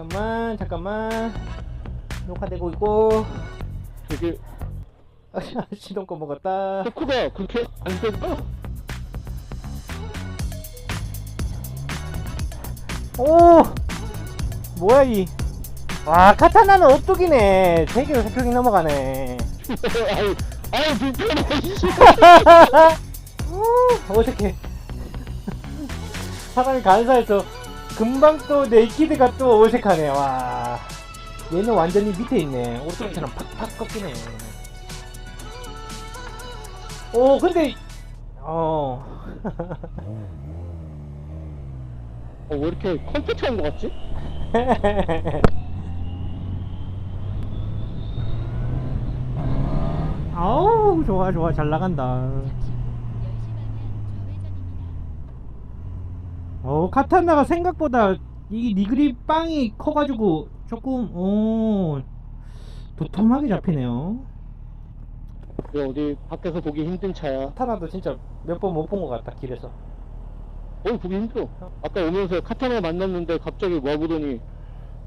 잠깐만 잠깐만. 녹화되고 있고. 되게 시동권 먹었다. 토크가 그렇게 안 세다. 오! 뭐야 이와 카타나는 업독이네. 세계로 세평이 넘어가네. 아유, 아유 불편해. 어색해. 사람이 간사해서 금방 또 네이키드가 또 어색하네 와. 얘는 완전히 밑에 있네. 오른쪽처럼 팍팍 꺾이네. 오 근데 어. 어, 왜 이렇게 컴퓨터인 것 같지? 아우 좋아 좋아. 잘 나간다 어 카타나가 생각보다 이 니그리 빵이 커가지고 조금 오 도톰하게 잡히네요 왜 어디 밖에서 보기 힘든 차야. 카타나도 진짜 몇 번 못 본 것 같다 길에서 어, 보기 힘들어. 아까 오면서 카타나 만났는데 갑자기 와보더니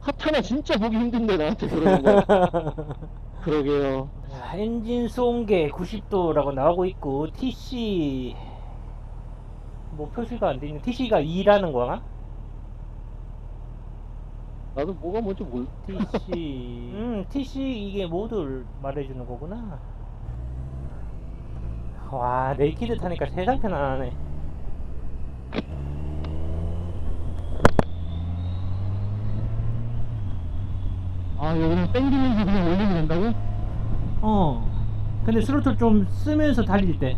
카타나 진짜 보기 힘든데 나한테 그러는 거야. 그러게요. 자, 엔진 수온계 90도라고 나오고 있고 TC 뭐 표시가 안 되는 TC가 2라는 거야? 나도 뭐가 뭔지 몰라. TC 음 TC 이게 모두를 말해주는 거구나 와 네이키드 타니까 세상 편안하네 아, 여기는 땡기면서 그냥 올리면 된다고? 어 근데 스로틀 좀 쓰면서 달릴 때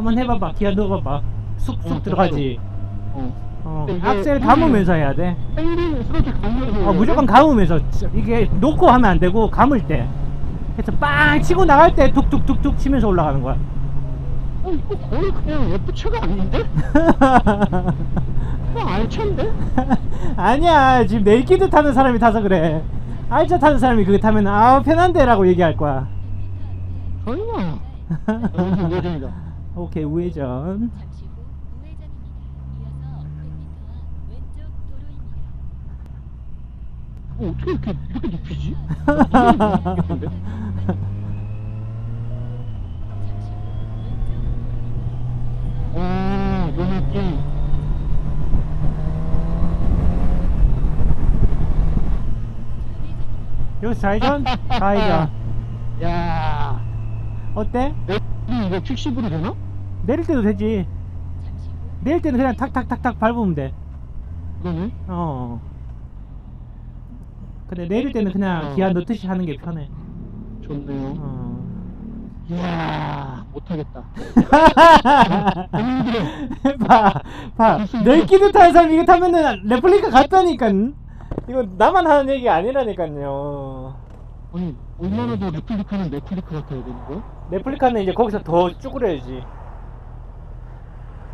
한번 해봐봐 기아 넣어봐봐 쑥쑥 어, 들어가지 어. 어 근데 이게 악셀 감으면서 해야 돼. 어, 무조건 감으면서 이게 놓고 하면 안 되고 감을 때 그래서 빵 치고 나갈 때 툭툭툭툭 치면서 올라가는 거야 어, 이거 거의 그냥 F차가 아닌데? 그냥 R차인데? 아니야 지금 네이키드 타는 사람이 타서 그래 알짜 타는 사람이 그거 타면 아 편한데 라고 얘기할 거야 설마. 여기서 우회전이다. 오케이 우회전 잠시 후 우회전입니다. 이어서 100m 왼쪽 도로입니다. 어, 어떻게 이렇게, 이렇게 눕히지? 모르겠는데? 잠시 후 왼쪽 아, 요 느낌. 여기서 좌회전 좌회전 야, 어때? 이거 70으로 되나? 내릴 때도 되지 내릴 때는 그냥 탁탁탁탁 밟으면 돼 그러네. 어. 근데 내릴 때는 그냥 어. 기아 넣듯이 하는 게 편해. 좋네요. 어. 이야, 못하겠다. 봐, 봐. 네이키드 타는 사람 이거 타면은 레플리카 같다니까. 이거 나만 하는 얘기 아니라니까요. 아니, 얼마나 더 레플리카는 레플리카 같아야 되는 거야? 레플리카는 이제 거기서 더 쭈그려야지.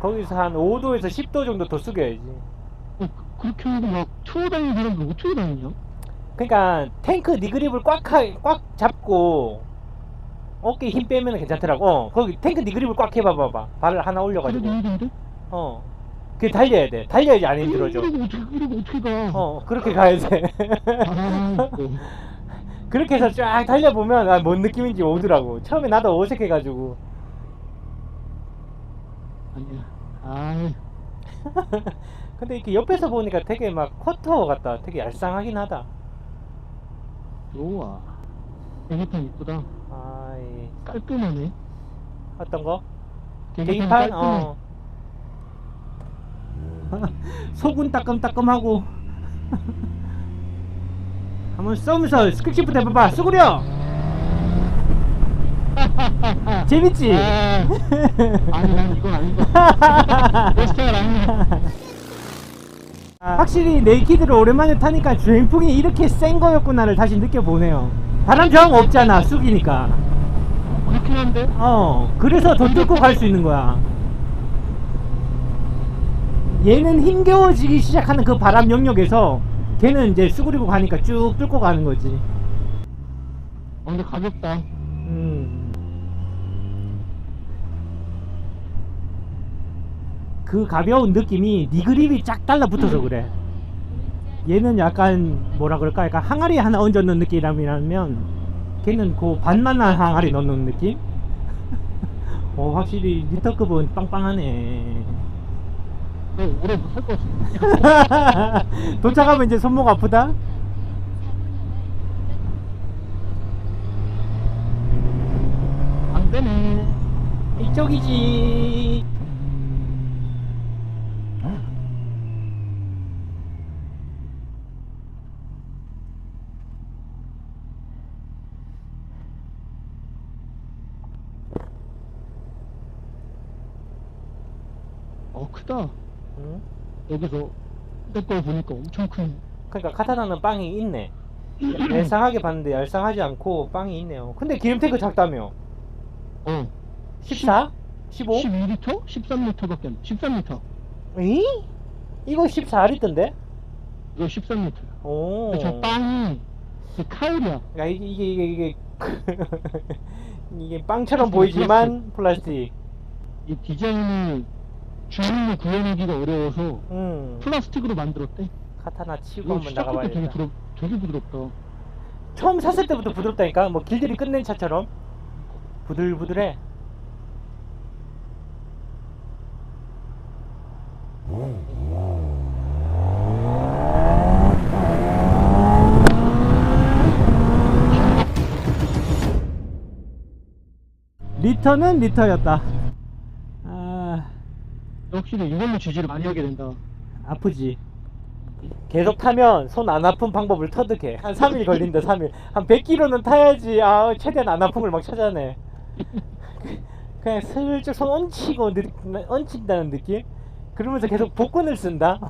거기서 한 5도에서 10도 정도 더 숙여야지. 어, 그- 그렇게 하고 막 투어 다니는 사람들 어떻게 다니냐? 그러니까 탱크 니그립을 꽉, 하, 꽉 잡고 어깨에 힘 빼면 괜찮더라고. 어, 거기 탱크 니그립을 꽉 해봐봐봐. 발을 하나 올려가지고. 힘든데? 어. 그 달려야 돼. 달려야지 안 힘들어져. 그러고 어떻게, 그러고 어떻게 가? 어, 그렇게 가야 돼. 아, 이거. 그렇게 해서 쫙 달려보면 아, 뭔 느낌인지 오더라고. 처음에 나도 어색해가지고. 아니야. 아, 근데 이렇게 옆에서 보니까 되게 막 쿼터 같다. 되게 얄쌍하긴 하다. 좋아. 계기판 이쁘다. 아이, 깔끔하네. 어떤 거? 계기판? 깔끔해. 어. 속은 따끔따끔하고. 한번 쏘면서 스크립트 해봐봐. 수구려! 재밌지? 아, 아니, 난 이건 아닌 것 같아. 내 스타일 아니야. 확실히 네이키드를 오랜만에 타니까 주행풍이 이렇게 센 거였구나를 다시 느껴보네요. 바람 저항 없잖아, 쑥이니까. 그렇긴 한데? 어, 그래서 더 뚫고 갈 수 있는 거야. 얘는 힘겨워지기 시작하는 그 바람 영역에서 걔는 이제 수그리고 가니까 쭉 뚫고 가는 거지. 어, 근데 가볍다. 음. 그 가벼운 느낌이 네 그립이 쫙 달라붙어서 그래. 얘는 약간 뭐라 그럴까 약간 항아리 하나 얹어 놓은 느낌이라면 걔는 그 반만 한 항아리 넣는 느낌? 어 확실히 리터급은 빵빵하네 어, 오래 못살것 같은데. 도착하면 이제 손목 아프다? 안 되네. 이쪽이지 어, 크다. 응? 여기서 내거 보니까 엄청 큰. 그러니까 카타나는 빵이 있네 얄쌍하게 봤는데 얄쌍하지 않고 빵이 있네요 근데 기름 탱크 작다며 어. 14? 15? 12리터? 13리터밖에 안 돼. 13리터. 에이? 이거 14리던데? 이거 13리터. 오. 저 빵이 그 카울이야. 야 이게 이게 이게 이게 이게 빵처럼 보이지만 플라스틱. 이 디자인이 주문을 구해내기가 어려워서 음. 플라스틱으로 만들었대. 카타나 치고 이거 한번 되게 나가봐야겠다. 부럽, 되게 부드럽다. 처음 샀을 때부터 부드럽다니까. 뭐 길들이 끝낸 차처럼 부들부들해. 리터는 리터였다. 아 확실히 이걸로 지지를 많이 하게 된다. 아프지. 계속 타면 손 안 아픈 방법을 터득해. 한 3일 걸린다, 3일. 한 100km는 타야지. 아, 최대한 안 아픈 걸 막 찾아내. 그냥 슬쩍 손 얹히고, 느, 얹힌다는 느낌? 그러면서 계속 복근을 쓴다?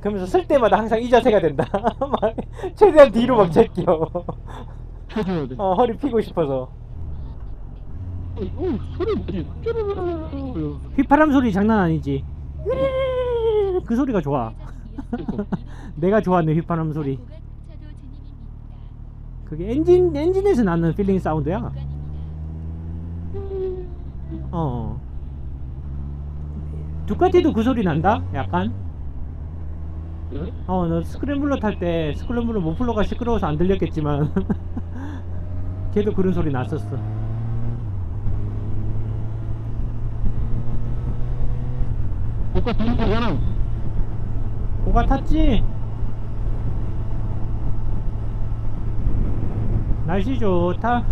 그러면서 쓸 때마다 항상 이 자세가 된다. 막 최대한 뒤로 막 제껴. 펴줘야 돼. 어, 허리 피고 싶어서. 어, 이거 소리 뭐지? 휘파람 소리 장난 아니지? 그 소리가 좋아. 내가 좋아하는 휘파람 소리. 그게 엔진 엔진에서 나는 필링 사운드야. 어. 두카티도 그 소리 난다? 약간. 네? 어, 너 스크램블러 탈 때 스크램블러 모플러가 시끄러워서 안 들렸겠지만 걔도 그런 소리 났었어. 오빠 들린 거잖아. 고가 탔지? 날씨 좋다.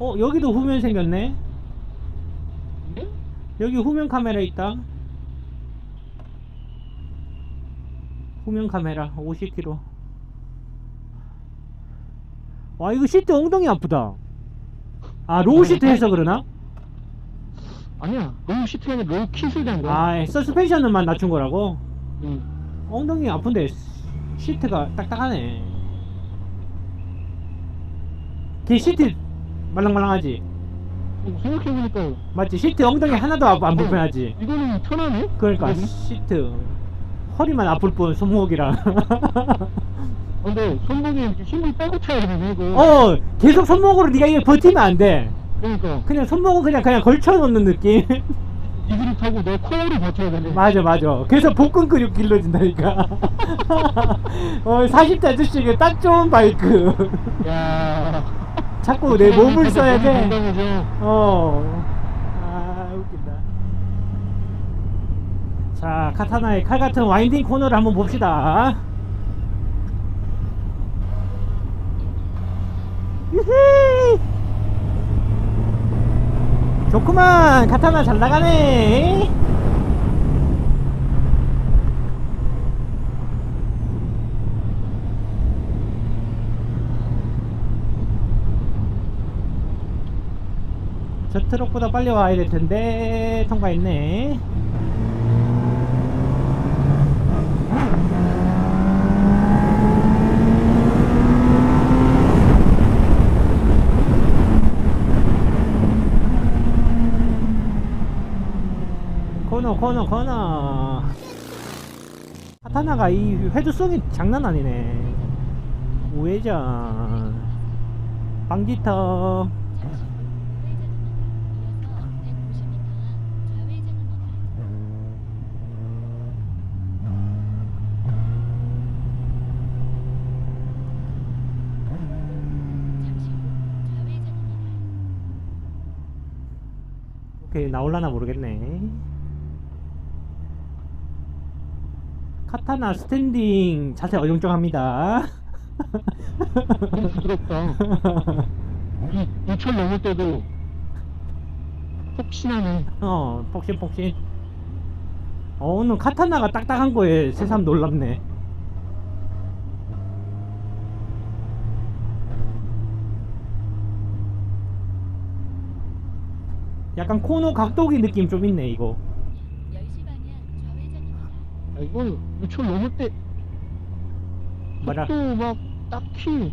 어, 여기도 후면 생겼네? 네? 여기 후면 카메라 있다. 후면 카메라 50kg. 와, 이거 시트 엉덩이 아프다. 아, 로우 시트 해서 그러나? 아니야. 로우 시트가 아니라 로우 킷을 된 거야. 아, 서스펜션만 낮춘 거라고? 응. 엉덩이 아픈데 시트가 딱딱하네. 걔 시트 말랑말랑하지? 어, 생각해보니까 맞지? 시트 엉덩이 하나도 안, 안 불편하지? 이거는 편하네? 그러니까? 시트 허리만 아플 뿐 손목이랑 근데 손목에 이렇게 힘을 빼고 타야 되네 이거 어 계속 손목으로 네가 이거 버티면 안 돼. 그러니까 그냥 손목은 그냥 그냥 걸쳐 놓는 느낌. 이글을 타고 내 코어를 버텨야 되네 맞아 맞아. 그래서 복근 근육 길러진다니까. 어 40대 아저씨에게 딱 좋은 바이크. 야 자꾸 내 몸을 써야 돼. 건강해져. 어. 아, 웃긴다. 자, 카타나의 칼 같은 와인딩 코너를 한번 봅시다. 유히! 좋구만! 카타나 잘 나가네! 저 트럭보다 빨리 와야 될 텐데 통과했네. 코너 코너 코너. 카타나가 이 회두성이 장난 아니네. 우회전. 방지턱 나올라나 모르겠네. 카타나 스탠딩 자세 어정쩡합니다 너무 부드럽다. 이 2천 넘을 때도 혹시나네. 어 폭신 폭신 어 오늘 카타나가 딱딱한 거에 새삼 놀랍네 약간 코너 각도기 느낌 좀 있네 이거 10시 방향 좌회전입니다. 야, 이건 2천 넘을 때 뭐라? 속도 막 딱히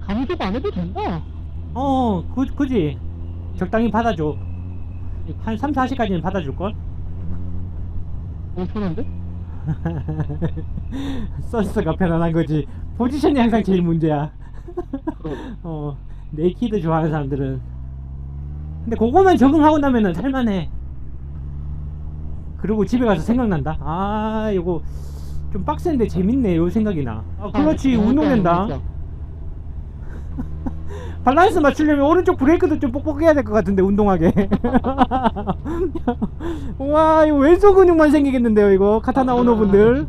감속 안 해도 된다. 어 그, 그지? 적당히 받아줘. 한 3, 40까지는 받아줄걸? 너무 편한데? 서스가 편안한 거지. 포지션이 항상 제일 문제야. 어 네이키드 좋아하는 사람들은. 근데 그거만 적응하고 나면은 살만해 그리고 집에 가서 생각난다? 아 이거 좀 빡센데 재밌네 요 생각이 나. 아, 그렇지 아, 운동된다. 밸런스 맞추려면 오른쪽 브레이크도 좀 뻑뻑해야 될 것 같은데 운동하게. 와 이거 왼손 근육만 생기겠는데요 이거 카타나 오너분들.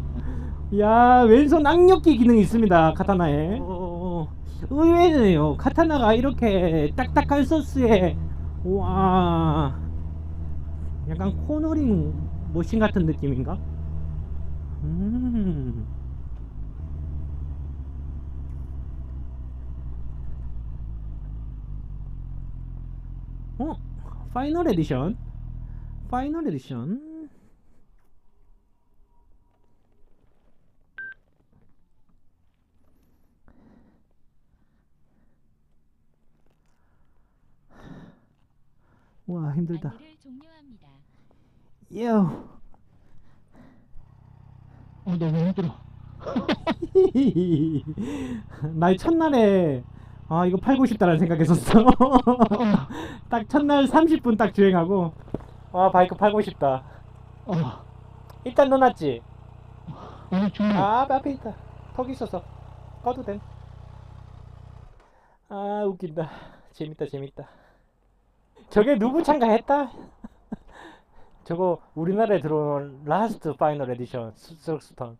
야 왼손 악력기 기능이 있습니다 카타나에. 어, 의외네요. 카타나가 이렇게 딱딱한 소스에 와 약간 코너링 머신 같은 느낌인가 음 어? 파이널 에디션? 파이널 에디션? 와 힘들다. 요. 어, 너무 힘들어. 나의 첫날에 아 이거 팔고 싶다라는 생각했었어. 딱 첫날 30분 딱 주행하고 와 바이크 팔고 싶다. 아, 일단 넣어놨지? 오늘 정말 아 앞에 있다. 턱 있어서. 꺼도 돼. 아 웃긴다. 재밌다 재밌다. 저게 누구 참가했다? 저거 우리나라에 들어온 라스트 파이널 에디션 스스턴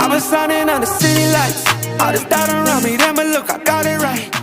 I was standing under city lights. All this doubt around me, then but look, I got it right.